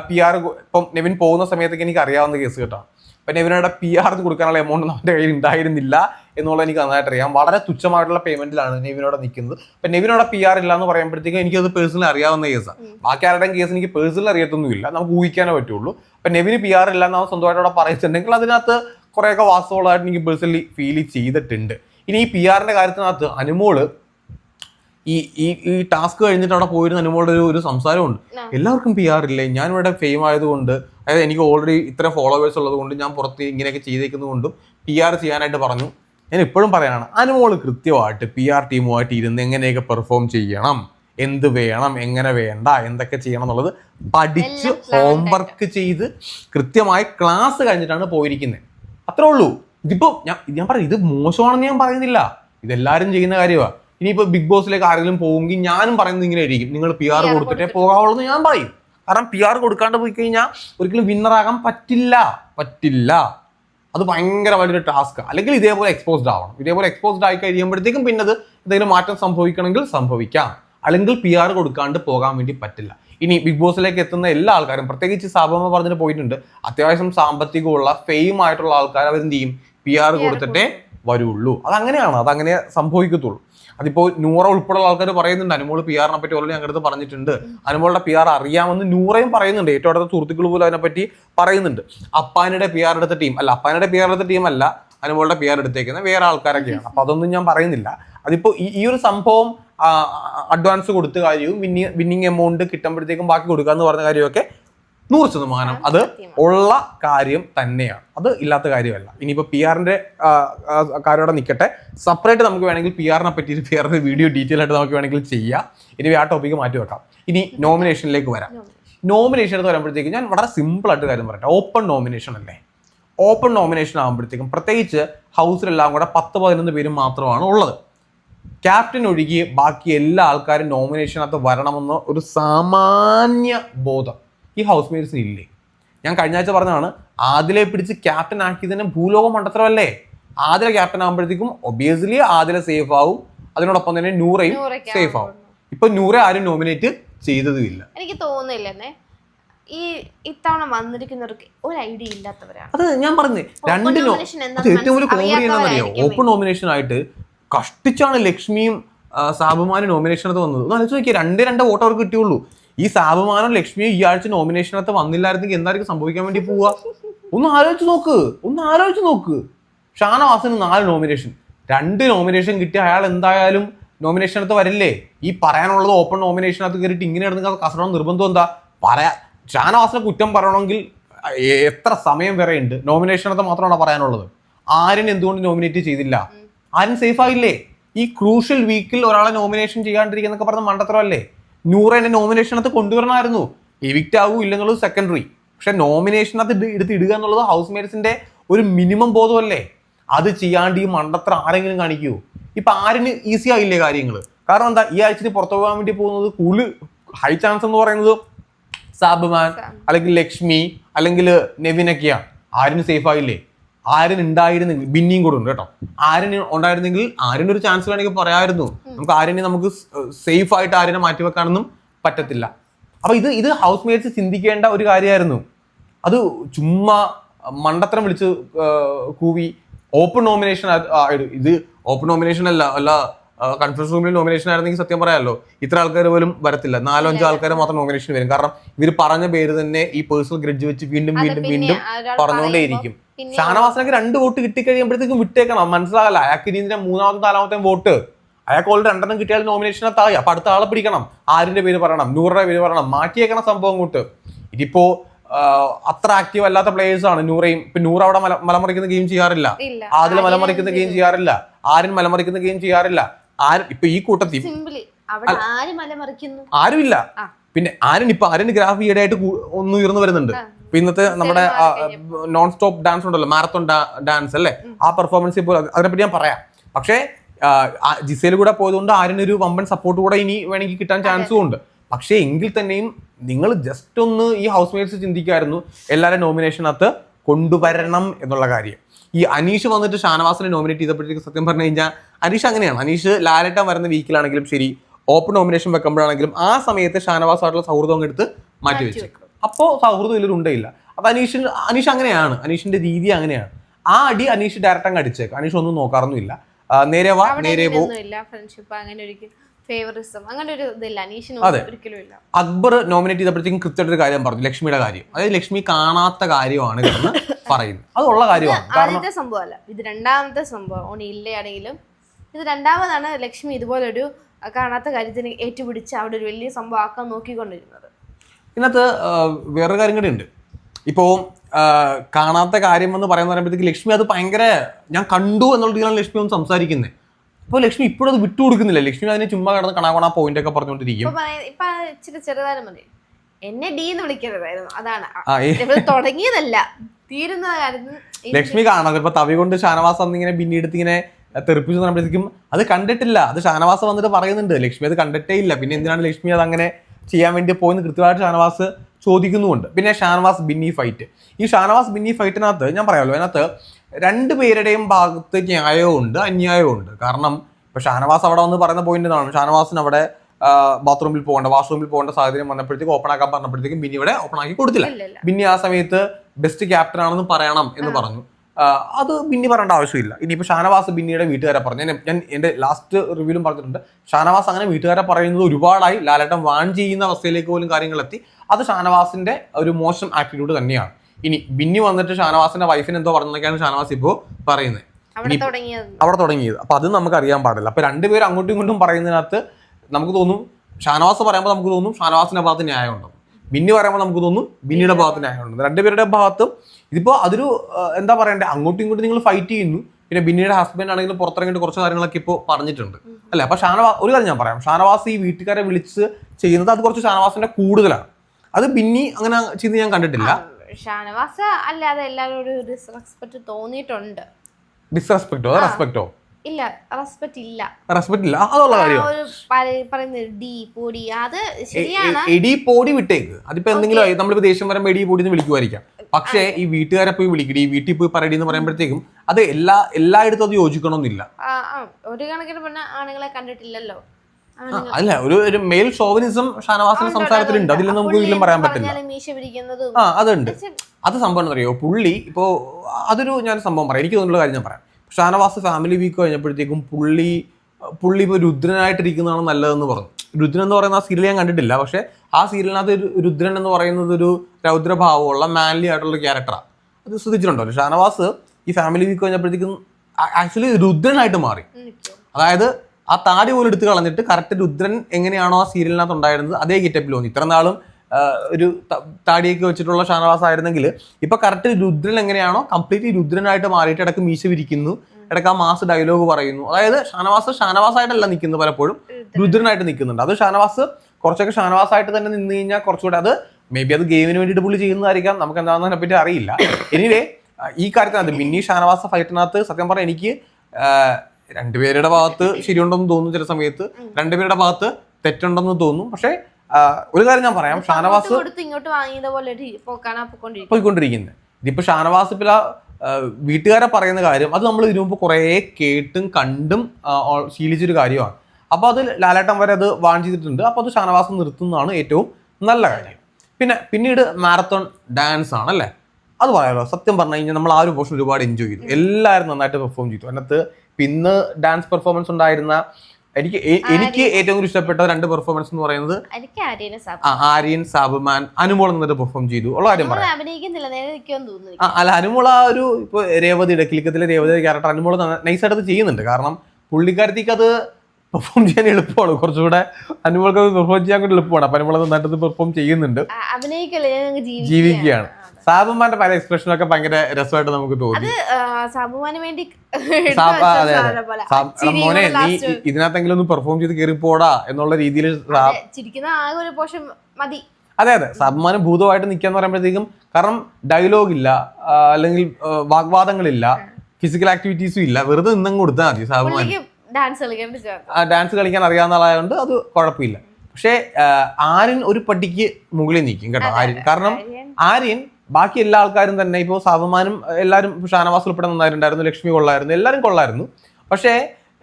പി ആർ ഇപ്പം നെവിൻ പോകുന്ന സമയത്തൊക്കെ എനിക്ക് അറിയാവുന്ന കേസ് കേട്ടോ. അപ്പൊ നെവിനവിടെ പി ആർ കൊടുക്കാനുള്ള എമൗണ്ട് അവന്റെ കയ്യിൽ ഉണ്ടായിരുന്നില്ല എന്നുള്ളത് എനിക്ക് നന്നായിട്ട് അറിയാം. വളരെ തുച്ഛമായിട്ടുള്ള പേയ്മെന്റിലാണ് നെവിനോടെ നിൽക്കുന്നത്. അപ്പൊ നെവിനോടെ പി ആർ ഇല്ല എന്ന് പറയുമ്പോഴത്തേക്കും എനിക്കത് പേഴ്സണലി അറിയാവുന്ന കേസാണ് ബാക്കി ആരുടെയും കേസ് എനിക്ക് പേഴ്സണലി അറിയത്തൊന്നുമില്ല. നമുക്ക് ഊഹിക്കാനേ പറ്റുള്ളൂ. അപ്പൊ നെവിന് പി ആർ ഇല്ല എന്ന് അവൻ സ്വന്തമായിട്ട് അവിടെ പറയുന്നുണ്ടെങ്കിൽ അതിനകത്ത് കുറേയൊക്കെ വാസ്തവമായിട്ട് എനിക്ക് പേഴ്സണലി ഫീൽ ചെയ്തിട്ടുണ്ട്. ഇനി ഈ പി ആറിന്റെ കാര്യത്തിനകത്ത് അനുമോൾ ഈ ഈ ഈ ടാസ്ക് കഴിഞ്ഞിട്ട് അവിടെ പോയിരുന്ന അനുമോളുടെ ഒരു ഒരു സംസാരമുണ്ട്. എല്ലാവർക്കും പി ആർ ഇല്ലേ? ഞാൻ ഇവിടെ ഫെയിം ആയതുകൊണ്ട് അതായത് എനിക്ക് ഓൾറെഡി ഇത്ര ഫോളോവേഴ്സ് ഉള്ളത് കൊണ്ട് ഞാൻ പുറത്ത് ഇങ്ങനെയൊക്കെ ചെയ്തേക്കുന്നത് കൊണ്ടും പി ആർ ചെയ്യാനായിട്ട് പറഞ്ഞു. ഞാൻ ഇപ്പോഴും പറയാണ് അനുമോൾ കൃത്യമായിട്ട് പി ആർ ടീമുമായിട്ട് ഇരുന്ന് എങ്ങനെയൊക്കെ പെർഫോം ചെയ്യണം? എന്ത് വേണം? എങ്ങനെ വേണ്ട? എന്തൊക്കെ ചെയ്യണം എന്നുള്ളത് പഠിച്ച് ഹോംവർക്ക് ചെയ്ത് കൃത്യമായി ക്ലാസ് കഴിഞ്ഞിട്ടാണ് പോയിരിക്കുന്നത് അത്രേ ഉള്ളൂ. ഇതിപ്പോ ഞാൻ ഞാൻ പറയുന്നത് ഇത് മോശമാണെന്ന് ഞാൻ പറയുന്നില്ല. ഇതെല്ലാവരും ചെയ്യുന്ന കാര്യമാണ് ഇനിയിപ്പോ ബിഗ് ബോസിലേക്ക് ആരെങ്കിലും പോകുമെങ്കിൽ ഞാനും പറയുന്നത് ഇങ്ങനെ ആയിരിക്കും. നിങ്ങൾ പി ആർ കൊടുത്തിട്ടേ. പോകാവുള്ളൂ എന്ന് ഞാൻ പറയും. കാരണം പി ആർ കൊടുക്കാണ്ട് പോയി കഴിഞ്ഞാൽ ഒരിക്കലും വിന്നറാകാൻ പറ്റില്ല. പറ്റില്ല. അത് ഭയങ്കര വലിയൊരു ടാസ്ക് അല്ലെങ്കിൽ ഇതേപോലെ എക്സ്പോസ്ഡ് ആവണം. ഇതേപോലെ എക്സ്പോസ്ഡ് ആയി കഴിയുമ്പോഴത്തേക്കും പിന്നെ അത് എന്തെങ്കിലും മാറ്റം സംഭവിക്കണമെങ്കിൽ സംഭവിക്കാം. അല്ലെങ്കിൽ പി ആർ കൊടുക്കാണ്ട് പോകാൻ വേണ്ടി പറ്റില്ല. ഇനി ബിഗ് ബോസിലേക്ക് എത്തുന്ന എല്ലാ ആൾക്കാരും പ്രത്യേകിച്ച് സാബമ്മ പറഞ്ഞിട്ട് പോയിട്ടുണ്ട് അത്യാവശ്യം സാമ്പത്തികമുള്ള ഫെയിം ആയിട്ടുള്ള ആൾക്കാർ അവരെന്ത് ചെയ്യും? പി ആർ കൊടുത്തിട്ടേ വരുള്ളൂ. അതങ്ങനെയാണ് അതങ്ങനെ സംഭവിക്കത്തുള്ളൂ. അതിപ്പോ നൂറ ഉൾപ്പെടെയുള്ള ആൾക്കാർ പറയുന്നുണ്ട് അനുമോൾ പി ആറിനെ പറ്റി ഓൾറെഡി ഞങ്ങളുടെ അടുത്ത് പറഞ്ഞിട്ടുണ്ട്. അനുമോളുടെ പി ആർ അറിയാമെന്ന് നൂറയും പറയുന്നുണ്ട്. ഏറ്റവും അടുത്ത സുഹൃത്തുക്കൾ പോലും അതിനെപ്പറ്റി പറയുന്നുണ്ട്. അപ്പാനിയുടെ പി ആർ എടുത്ത ടീം അല്ല അപ്പാനിയുടെ പി ആർ എടുത്ത ടീം അല്ല അനുമോളുടെ പി ആർ എടുത്തേക്കുന്ന വേറെ ആൾക്കാരൊക്കെയാണ്. അപ്പൊ അതൊന്നും ഞാൻ പറയുന്നില്ല. അതിപ്പോ ഈ ഈ ഒരു സംഭവം അഡ്വാൻസ് കൊടുത്ത കാര്യവും വിന്നിങ് വിന്നിങ് എമൗണ്ട് കിട്ടുമ്പോഴത്തേക്കും ബാക്കി കൊടുക്കുക എന്ന് പറഞ്ഞ കാര്യമൊക്കെ നൂറ് ശതമാനം. അത് ഉള്ള കാര്യം തന്നെയാണ്. അത് ഇല്ലാത്ത കാര്യമല്ല. ഇനിയിപ്പോൾ പി ആറിന്റെ കാര്യോടെ നിൽക്കട്ടെ സെപ്പറേറ്റ് നമുക്ക് വേണമെങ്കിൽ പി ആറിനെ പറ്റി പി ആറിന്റെ വീഡിയോ ഡീറ്റെയിൽ ആയിട്ട് നമുക്ക് വേണമെങ്കിൽ ചെയ്യാം. ഇനി ആ ടോപ്പിക്ക് മാറ്റി വെക്കാം. ഇനി നോമിനേഷനിലേക്ക് വരാം. നോമിനേഷൻ എടുത്ത് പറയുമ്പോഴത്തേക്കും ഞാൻ വളരെ സിമ്പിൾ ആയിട്ട് കാര്യം പറയട്ടെ. ഓപ്പൺ നോമിനേഷൻ അല്ലേ? ഓപ്പൺ നോമിനേഷൻ ആകുമ്പോഴത്തേക്കും പ്രത്യേകിച്ച് ഹൗസിലെല്ലാം കൂടെ പത്ത് പതിനൊന്ന് പേരും മാത്രമാണ് ഉള്ളത്. ക്യാപ്റ്റൻ ഒഴികെ ബാക്കി എല്ലാ ആൾക്കാരും നോമിനേഷനകത്ത് വരണമെന്ന് ഒരു സാമാന്യ ബോധം ഈ ഹൗസ് മേറ്റ്സിന് ഇല്ലേ? ഞാൻ കഴിഞ്ഞ ആഴ്ച പറഞ്ഞതാണ് ആദിലെ പിടിച്ച് ക്യാപ്റ്റൻ ആക്കിയതിന് ഭൂലോക മണ്ടത്തരമല്ലേ? ആദില ക്യാപ്റ്റൻ ആകുമ്പോഴത്തേക്കും ഒബിയസ്ലി ആദില സേഫ് ആവും. അതിനോടൊപ്പം തന്നെ നൂറയും സേഫ് ആവും. ഇപ്പൊ നൂറെ ആരും നോമിനേറ്റ് ചെയ്തതുമില്ല. എനിക്ക് തോന്നുന്നില്ലെന്നേ ഈ ഇത്തവണ വന്നിരിക്കുന്നവർക്ക് ഒരു ഐഡിയ ഇല്ലാത്തവരാണ്. അത് ഞാൻ പറഞ്ഞേ രണ്ട് ഏറ്റവും വലിയ കോമഡി എന്താണെന്നറിയോ ഓപ്പൺ നോമിനേഷൻ ആയിട്ട് കഷ്ടിച്ചാണ് ലക്ഷ്മിയും സാബുമാനും നോമിനേഷനകത്ത് വന്നത്. ഒന്ന് ആലോചിച്ച് നോക്കിയാൽ രണ്ട് രണ്ട് വോട്ട് അവർക്ക് കിട്ടിയുള്ളൂ. ഈ സാബുമാനും ലക്ഷ്മിയും ഈ ആഴ്ച നോമിനേഷനകത്ത് വന്നില്ലായിരുന്നെങ്കിൽ എന്തായിരിക്കും സംഭവിക്കാൻ വേണ്ടി പോവുക? ഒന്ന് ആലോചിച്ച് നോക്ക് ഒന്ന് ആലോചിച്ച് നോക്ക്. ഷാനവാസിന് നാല് നോമിനേഷൻ രണ്ട് നോമിനേഷൻ കിട്ടിയ അയാൾ എന്തായാലും നോമിനേഷനകത്ത് വരില്ലേ? ഈ പറയാനുള്ളത് ഓപ്പൺ നോമിനേഷനകത്ത് കയറിയിട്ട് ഇങ്ങനെ ഇടുന്ന കസറോ നിർബന്ധം എന്താ? പറയാ ഷാനവാസിനെ കുറ്റം പറയണമെങ്കിൽ എത്ര സമയം വരെ ഉണ്ട് നോമിനേഷനകത്ത് മാത്രമാണ് പറയാനുള്ളത്? ആരും എന്തുകൊണ്ട് നോമിനേറ്റ് ചെയ്തില്ല? ആരും സേഫ് ആയില്ലേ? ഈ ക്രൂഷ്യൽ വീക്കിൽ ഒരാളെ നോമിനേഷൻ ചെയ്യാണ്ടിരിക്കുന്നൊക്കെ പറഞ്ഞ മണ്ടത്തരമല്ലേ? നൂറേനെ നോമിനേഷനകത്ത് കൊണ്ടുവരണമായിരുന്നു. എവിക്റ്റ് ആകൂ ഇല്ലെന്നുള്ളത് സെക്കൻഡറി പക്ഷെ നോമിനേഷനകത്ത് എടുത്ത് ഇടുക എന്നുള്ളത് ഹൗസ് മേറ്റ്സിന്റെ ഒരു മിനിമം ബോധമല്ലേ? അത് ചെയ്യാണ്ട് ഈ മണ്ടത്ര ആരെങ്കിലും കാണിക്കൂ. ഇപ്പൊ ആരിന് ഈസി ആയില്ലേ കാര്യങ്ങൾ കാരണം എന്താ ഈ ആഴ്ചയിൽ പുറത്തു പോകാൻ വേണ്ടി പോകുന്നത് കൂടുതൽ ഹൈ ചാൻസ് എന്ന് പറയുന്നത് സാബ്മാൻ അല്ലെങ്കിൽ ലക്ഷ്മി അല്ലെങ്കിൽ നെവിനൊക്കെയാണ് ആരിന് സേഫ് ആയില്ലേ? ആര്യൻ ഉണ്ടായിരുന്നെങ്കിൽ ബിന്നിയും കൂടെ ഉണ്ട് കേട്ടോ. ആരൻ ഉണ്ടായിരുന്നെങ്കിൽ ആരന്റെ ഒരു ചാൻസ് വേണമെങ്കിൽ പറയാമായിരുന്നു. നമുക്ക് ആരനെ നമുക്ക് സേഫ് ആയിട്ട് ആരനെ മാറ്റി വെക്കാനൊന്നും പറ്റത്തില്ല. അപ്പൊ ഇത് ഇത് ഹൗസ് മേറ്റ്സ് ചിന്തിക്കേണ്ട ഒരു കാര്യമായിരുന്നു. അത് ചുമ്മാ മണ്ടത്തരം വിളിച്ച് കൂവി ഓപ്പൺ നോമിനേഷൻ ഇത് ഓപ്പൺ നോമിനേഷൻ അല്ല അല്ല കൺഫറൻസ് റൂമിൽ നോമിനേഷൻ ആയിരുന്നെങ്കിൽ സത്യം പറയാമല്ലോ ഇത്ര ആൾക്കാർ പോലും വരത്തില്ല. നാലോ അഞ്ചോ ആൾക്കാർ മാത്രം നോമിനേഷൻ വരും. കാരണം ഇവർ പറഞ്ഞ പേര് തന്നെ ഈ പേഴ്സണൽ ഗ്രഡ്ജ് വെച്ച് വീണ്ടും വീണ്ടും വീണ്ടും പറഞ്ഞുകൊണ്ടേയിരിക്കും ഷാനവാസിനൊക്കെ രണ്ട് വോട്ട് കിട്ടിക്കഴിയുമ്പോഴത്തേക്കും വിട്ടേക്കണം. മനസ്സിലാകല്ല. അയാൾക്ക് ഇനി ഇതിന്റെ മൂന്നാമത്തെ നാലാമത്തെ വോട്ട്. അയാൾക്ക് ഓൾറെഡി രണ്ടെണ്ണം കിട്ടിയാൽ നോമിനേഷനകത്തായി അപ്പൊ അടുത്ത ആളെ പിടിക്കണം. ആരിന്റെ പേര് പറയണം? നൂറിന്റെ പേര് പറയണം. മാറ്റിയേക്കണം സംഭവം കൂട്ട് ഇതിപ്പോ അത്ര ആക്റ്റീവ് അല്ലാത്ത പ്ലേയേഴ്സ് ആണ് നൂറയും ഇപ്പൊ നൂറ് അവിടെ മലമറിക്കുന്ന ഗെയിം ചെയ്യാറില്ല. ആദ്യം മലമറിക്കുന്ന ഗെയിം ചെയ്യാറില്ല. ആരും മലമറിക്കുന്ന ഗെയിം ചെയ്യാറില്ല. ആരും ഇപ്പൊ ഈ കൂട്ടത്തിൽ ആരുമില്ല. പിന്നെ ആരും ഇപ്പൊ ആരും ഗ്രാഫ് ഈയിടെയായിട്ട് ഒന്ന് ഉയർന്നു വരുന്നുണ്ട്. ഇന്നത്തെ നമ്മുടെ നോൺ സ്റ്റോപ്പ് ഡാൻസ് ഉണ്ടല്ലോ മാരത്തോൺ ഡാൻസ് അല്ലേ? ആ പെർഫോമൻസ് ഇപ്പോൾ അതിനെപ്പറ്റി ഞാൻ പറയാം. പക്ഷേ ജിസയിൽ കൂടെ പോയതുകൊണ്ട് ആരിനൊരു വമ്പൻ സപ്പോർട്ട് കൂടെ ഇനി വേണമെങ്കിൽ കിട്ടാൻ ചാൻസും ഉണ്ട്. പക്ഷേ എങ്കിൽ തന്നെയും നിങ്ങൾ ജസ്റ്റ് ഒന്ന് ഈ ഹൗസ് മേറ്റ്സ് ചിന്തിക്കായിരുന്നു എല്ലാവരും നോമിനേഷനകത്ത് കൊണ്ടുവരണം എന്നുള്ള കാര്യം. ഈ അനീഷ് വന്നിട്ട് ഷാനവാസിനെ നോമിനേറ്റ് ചെയ്തപ്പോഴത്തേക്ക് സത്യം പറഞ്ഞു കഴിഞ്ഞാൽ അനീഷ് അങ്ങനെയാണ്. അനീഷ് ലാലേട്ടൻ വരുന്ന വീക്കിലാണെങ്കിലും ശരി ഓപ്പൺ നോമിനേഷൻ വെക്കുമ്പോഴാണെങ്കിലും ആ സമയത്ത് ഷാനവാസായിട്ടുള്ള സൗഹൃദം എടുത്ത് മാറ്റി വെച്ചേക്കും. അപ്പോൾ സൗഹൃദം ഇതിലൊരു ഉണ്ടയില്ല. അത് അനീഷ് അനീഷ് അങ്ങനെയാണ്. അനീഷിന്റെ രീതി അങ്ങനെയാണ്. ആ അടി അനീഷ് ഡയറക്റ്റ് അങ്ങ് അടിച്ചേക്കും. അനീഷ് ഒന്നും നോക്കാറൊന്നുമില്ല. നേരെ വാ നേരെ പോ. ഫ്രണ്ട്ഷിപ്പ് അങ്ങനെ ഫേവറിസം അങ്ങനെ ഒരു ഇതില്ല. അനീഷിന് അതെ. ഒരിക്കലും അക്ബർ നോമിനേറ്റ് ചെയ്തപ്പോഴത്തേക്കും കൃത്യമായിട്ട് ഒരു കാര്യം പറഞ്ഞു. ലക്ഷ്മിയുടെ കാര്യം. അതായത് ലക്ഷ്മി കാണാത്ത കാര്യമാണ് കിടന്ന് പറയുന്നത്. അതുള്ള കാര്യമാണ്. ആദ്യത്തെ സംഭവമല്ല ഇത് രണ്ടാമത്തെ സംഭവം. ഓണി ഇല്ലയാണെങ്കിലും ഇത് രണ്ടാമതാണ് ലക്ഷ്മി ഇതുപോലൊരു കാണാത്ത കാര്യത്തിന് ഏറ്റുപിടിച്ച് അവിടെ ഒരു വലിയ സംഭവം ആക്കാൻ നോക്കിക്കൊണ്ടിരുന്നത്. ഇതിനകത്ത് വേറൊരു കാര്യം കൂടി ഉണ്ട്. ഇപ്പോൾ കാണാത്ത കാര്യം എന്ന് പറയുന്ന പറയുമ്പോഴത്തേക്ക് ലക്ഷ്മി അത് ഭയങ്കര ഞാൻ കണ്ടു എന്നുള്ള രീതിയിലാണ് ലക്ഷ്മി ഒന്ന് സംസാരിക്കുന്നത് അപ്പോൾ ലക്ഷ്മി ഇപ്പോഴും അത് വിട്ടുകൊടുക്കുന്നില്ല ലക്ഷ്മി അതിനെ ചുമ്മാ കിടന്ന് കണാകണ പോയിന്റ് ഒക്കെ പറഞ്ഞുകൊണ്ടിരിക്കും. ചെറുതായാലും മതി. എന്നെ ഡി എന്ന് വിളിക്കരുതായിരുന്നു. അതാണ്. തുടങ്ങിയതല്ല. തീരുന്ന കാര്യത്തിൽ ലക്ഷ്മി കാണാം ഇപ്പൊ തവി കൊണ്ട് ഷാനവാസ് അന്നിങ്ങനെ പിന്നീട് ഇങ്ങനെ തെറിപ്പിച്ചു പറയുമ്പോഴത്തേക്കും അത് കണ്ടിട്ടില്ല. അത് ഷാനവാസ് വന്നിട്ട് പറയുന്നുണ്ട്. ലക്ഷ്മി അത് കണ്ടിട്ടേ ഇല്ല. പിന്നെ എന്തിനാണ് ലക്ഷ്മി അത് അങ്ങനെ ചെയ്യാൻ വേണ്ടി പോയെന്ന് കൃത്യമായിട്ട് ഷാനവാസ് ചോദിക്കുന്നുമുണ്ട്. പിന്നെ ഷാനവാസ് ബിന്നി ഫൈറ്റ്. ഈ ഷാനവാസ് ബിന്നി ഫൈറ്റിനകത്ത് ഞാൻ പറയാമല്ലോ അതിനകത്ത് രണ്ട് പേരുടെയും ഭാഗത്ത് ന്യായവും ഉണ്ട് അന്യായവും ഉണ്ട്. കാരണം ഇപ്പൊ ഷാനവാസ് അവിടെ വന്ന് പറയുന്ന പോയിന്റ് ഇതാണ്. ഷാനവാസിന് അവിടെ ബാത്റൂമിൽ പോകേണ്ട വാഷ്റൂമിൽ പോകേണ്ട സാഹചര്യം വന്നപ്പോഴത്തേക്ക് ഓപ്പൺ ആക്കാൻ പറഞ്ഞപ്പോഴത്തേക്കും ബിന്നി ഇവിടെ ഓപ്പൺ ആക്കി കൊടുത്തില്ല. ബിന്നി ആ സമയത്ത് ബെസ്റ്റ് ക്യാപ്റ്റൻ ആണെന്ന് പറയണം എന്ന് പറഞ്ഞു. അത് ബിന്നി പറയേണ്ട ആവശ്യമില്ല. ഇനിയിപ്പോൾ ഷാനവാസ് ബിന്നിയുടെ വീട്ടുകാരെ പറഞ്ഞു ഞാൻ ഞാൻ എന്റെ ലാസ്റ്റ് റിവ്യൂലും പറഞ്ഞിട്ടുണ്ട്. ഷാനവാസ് അങ്ങനെ വീട്ടുകാരെ പറയുന്നത് ഒരുപാടായി. ലാലേട്ടൻ വാൺ ചെയ്യുന്ന അവസ്ഥയിലേക്ക് പോലും കാര്യങ്ങൾ എത്തി അത് ഷാനവാസിന്റെ ഒരു മോശം ആറ്റിറ്റ്യൂഡ് തന്നെയാണ്. ഇനി ബിന്നി വന്നിട്ട് ഷാനവാസിന്റെ വൈഫിന് എന്തോ പറഞ്ഞൊക്കെയാണ് ഷാനവാസ് ഇപ്പോൾ പറയുന്നത്. അവിടെ തുടങ്ങിയത്. അവിടെ തുടങ്ങിയത്. അപ്പൊ അത് നമുക്ക് അറിയാൻ പാടില്ല. അപ്പൊ രണ്ടുപേരും അങ്ങോട്ടും ഇങ്ങോട്ടും പറയുന്നതിനകത്ത് നമുക്ക് തോന്നും ഷാനവാസ് പറയുമ്പോൾ നമുക്ക് തോന്നും ഷാനവാസിന്റെ ഭാഗത്ത് ന്യായമുണ്ട്? ബിന്നി പറയുമ്പോൾ നമുക്ക് തോന്നും ബിന്നിയുടെ ഭാഗത്ത് ന്യായമുണ്ട് രണ്ടുപേരുടെ ഭാഗത്തും ഇതിപ്പോ അതൊരു എന്താ പറയണ്ടേ അങ്ങോട്ടും ഇങ്ങോട്ടും നിങ്ങൾ ഫൈറ്റ് ചെയ്യുന്നു. പിന്നെ ബിന്നിയുടെ ഹസ്ബൻഡ് ആണെങ്കിലും പുറത്തിറങ്ങിയിട്ട് കുറച്ച് കാര്യങ്ങളൊക്കെ ഇപ്പോൾ പറഞ്ഞിട്ടുണ്ട്. അല്ലെ? അപ്പൊ ഷാനവാസ് ഒരു കാര്യം ഞാൻ പറയാം. ഷാനവാസ് ഈ വീട്ടുകാരെ വിളിച്ച് ചെയ്യുന്നത് അത് കുറച്ച് ഷാനവാസിന്റെ കൂടുതലാണ്. അത് ബിന്നി അങ്ങനെ ചെയ്ത് ഞാൻ കണ്ടിട്ടില്ല. ഷാനവാസ് അല്ലാതെ എല്ലാവരോടും ഡിസ്റെസ്പെക്ട് തോന്നിയിട്ടുണ്ട്. ഡിസ്റെസ്പെക്റ്റോ റെസ്പെക്റ്റോ ഇല്ല റെസ്പെക്ട് ഇല്ല. റെസ്പെക്ട് ഇല്ല. അതുള്ള കാര്യം ഒരു പല- പറയുന്ന ഡി പൊടി അത് ശരിയാണ്. എടി പോടി വിട്ടേക്ക്. അതിപ്പോ എന്തെങ്കിലും ആയി നമ്മളിപ്പോ ദേഷ്യം വരുമ്പോ എടി പൊടി എന്ന് വിളിക്കുമായിരിക്കാം പക്ഷേ ഈ വീട്ടുകാരെ പോയി വിളിക്കടി വീട്ടിൽ പോയി പറയടി എന്ന് പറയുമ്പോഴത്തേക്കും അത് എല്ലാ എല്ലായിടത്തും അത് യോജിക്കണമെന്നില്ല. ഒരു കണക്കിന് പറഞ്ഞ ആണുങ്ങളെ കണ്ടിട്ടില്ലല്ലോ. അല്ല ഒരു ഒരു മെയിൽ ഷോവനിസം ഷാനവാസിന്റെ സംസാരത്തിലുണ്ട്. അതിൽ നമുക്ക് ഒരിക്കലും പറയാൻ പറ്റില്ല. ആ അതുണ്ട്. അത് സംഭവം അറിയോ? പുള്ളി ഇപ്പോ അതൊരു ഞാൻ സംഭവം പറയാം. എനിക്ക് തോന്നുന്ന കാര്യം ഞാൻ പറയാം. ഷാനവാസ് ഫാമിലി വീക്ക് കഴിഞ്ഞപ്പോഴത്തേക്കും പുള്ളി പുള്ളി ഇപ്പോൾ രുദ്രനായിട്ടിരിക്കുന്നതാണ് നല്ലതെന്ന് പറഞ്ഞു. രുദ്രൻ എന്ന് പറയുന്ന ആ സീരിയൽ ഞാൻ കണ്ടിട്ടില്ല. പക്ഷേ ആ സീരിയലിനകത്ത് ഒരു രുദ്രൻ എന്ന് പറയുന്നത് ഒരു രൗദ്രഭാവമുള്ള മാൻലി ആയിട്ടുള്ള ക്യാരക്ടറാണ് അത് ശ്രദ്ധിച്ചിട്ടുണ്ടോ? ഷാനവാസ് ഈ ഫാമിലി വീക്ക് കഴിഞ്ഞപ്പോഴത്തേക്കും ആക്ച്വലി രുദ്രനായിട്ട് മാറി. അതായത് ആ താടി പോലും എടുത്ത് കളഞ്ഞിട്ട് കറക്റ്റ് രുദ്രൻ എങ്ങനെയാണോ ആ സീരിയലിനകത്ത് ഉണ്ടായിരുന്നത് അതേ ഗെറ്റപ്പിൽ വന്നു. ഇത്ര നാളും ഒരു താടിയൊക്കെ വെച്ചിട്ടുള്ള ഷാനവാസ് ആയിരുന്നെങ്കിൽ ഇപ്പൊ കറക്റ്റ് രുദ്രൻ എങ്ങനെയാണോ കംപ്ലീറ്റ്ലി രുദ്രനായിട്ട് മാറിയിട്ട് ഇടയ്ക്ക് മീശ വിരിക്കുന്നു ഇടയ്ക്ക് ആ മാസ് ഡയലോഗ് പറയുന്നു. അതായത് ഷാനവാസ് ഷാനവാസ് ആയിട്ടല്ല നിൽക്കുന്നത് പലപ്പോഴും രുദ്രനായിട്ട് നിൽക്കുന്നുണ്ട്. അത് ഷാനവാസ് കുറച്ചൊക്കെ ഷാനവാസ് ആയിട്ട് തന്നെ നിന്ന് കഴിഞ്ഞാൽ കുറച്ചുകൂടെ അത് മേ ബി അത് ഗെയിമിന് വേണ്ടിയിട്ട് പുള്ളി ചെയ്യുന്നതായിരിക്കാം നമുക്ക് എന്താണെന്നതിനെ പറ്റി അറിയില്ല. എനിവേ ഈ കാര്യത്തിനകത്ത് മിന്നി ഷാനവാസ ഫൈറ്റിനകത്ത് സത്യം പറഞ്ഞാൽ എനിക്ക് രണ്ടുപേരുടെ ഭാഗത്ത് ശരിയുണ്ടെന്ന് തോന്നുന്നു ചില സമയത്ത് രണ്ടുപേരുടെ ഭാഗത്ത് തെറ്റുണ്ടെന്ന് തോന്നും. പക്ഷേ ഒരു കാര്യം ഞാൻ പറയാം ഷാനവാസ് ഇങ്ങോട്ട് വാങ്ങിയത് പോലെ പോയിക്കൊണ്ടിരിക്കുന്നത്. ഇതിപ്പോ ഷാനവാസ് ഇപ്പൊ വീട്ടുകാരെ പറയുന്ന കാര്യം അത് നമ്മൾ ഇതിനു മുമ്പ് കുറേ കേട്ടും കണ്ടും ശീലിച്ചൊരു കാര്യമാണ്. അപ്പൊ അത് ലാലേട്ടൻ വരെ അത് വാൺ ചെയ്തിട്ടുണ്ട്. അപ്പൊ അത് ഷാനവാസ് നിർത്തുന്നതാണ് ഏറ്റവും നല്ല കാര്യം. പിന്നെ പിന്നീട് മാരത്തോൺ ഡാൻസ് ആണല്ലേ അത് പറയാലോ സത്യം പറഞ്ഞു കഴിഞ്ഞാൽ നമ്മൾ ആ ഒരു പോർഷൻ ഒരുപാട് എൻജോയ് ചെയ്തു. എല്ലാവരും നന്നായിട്ട് പെർഫോം ചെയ്തു. അതിനകത്ത് പിന്ന് ഡാൻസ് പെർഫോമൻസ് ഉണ്ടായിരുന്ന എനിക്ക് എനിക്ക് ഏറ്റവും കൂടുതൽ ഇഷ്ടപ്പെട്ട രണ്ട് പെർഫോമൻസ് എന്ന് പറയുന്നത് ആര്യൻ സാബുമാൻ അനുമോൾ എന്നിട്ട് പെർഫോം ചെയ്തു. ഉള്ള കാര്യം പറയാം. അല്ല അനുമോൾ ആ ഒരു ഇപ്പൊ രേവതിയുടെ കിലിക്കത്തിലെ രേവതിയുടെ ക്യാരക്ടർ അനുമോൾ നൈസായിട്ട് അത് ചെയ്യുന്നുണ്ട്. കാരണം പുള്ളിക്കാരത്തേക്ക് അത് പെർഫോം ചെയ്യാൻ എളുപ്പമാണ്. കുറച്ചുകൂടെ അനുമൾക്ക് അത് പെർഫോം ചെയ്യാൻ കൂടി എളുപ്പമാണ്. അപ്പൊ അനുമോൾ നന്നായിട്ട് പെർഫോം ചെയ്യുന്നുണ്ട്. ജീവിക്കുകയാണ്. സാബുമാന്റെ പല എക്സ്പ്രഷനൊക്കെ ഭയങ്കര രസമായിട്ട് നമുക്ക് തോന്നി. വേണ്ടി മോനെ നീ. ഇതിനകത്തെങ്കിലും ഒന്ന് പെർഫോം ചെയ്ത് കയറി പോടാ എന്നുള്ള രീതിയിൽ അതെ, അതെ അതെ. സബ്മാനം ഭൂതമായിട്ട് നിൽക്കാന്ന് പറയുമ്പോഴത്തേക്കും കാരണം ഡയലോഗ് ഇല്ല അല്ലെങ്കിൽ വാഗ്വാദങ്ങളില്ല ഫിസിക്കൽ ആക്ടിവിറ്റീസും ഇല്ല. വെറുതെ നിന്നും കൊടുത്താൽ മതി സാബുമാൻ ഡാൻസ് കളിക്കാൻ അറിയാവുന്ന ആളായതുകൊണ്ട് അത് കുഴപ്പമില്ല. പക്ഷേ ആര്യൻ ഒരു പട്ടിക്ക് മുകളിൽ നിൽക്കും കേട്ടോ ആര്യൻ. കാരണം ആര്യൻ. ബാക്കി എല്ലാ ആൾക്കാരും തന്നെ ഇപ്പോൾ സാബുമാനും എല്ലാവരും ഷാനവാസ് ഉൾപ്പെടെ നന്നായിട്ടുണ്ടായിരുന്നു ലക്ഷ്മി കൊള്ളായിരുന്നു എല്ലാവരും കൊള്ളായിരുന്നു. പക്ഷേ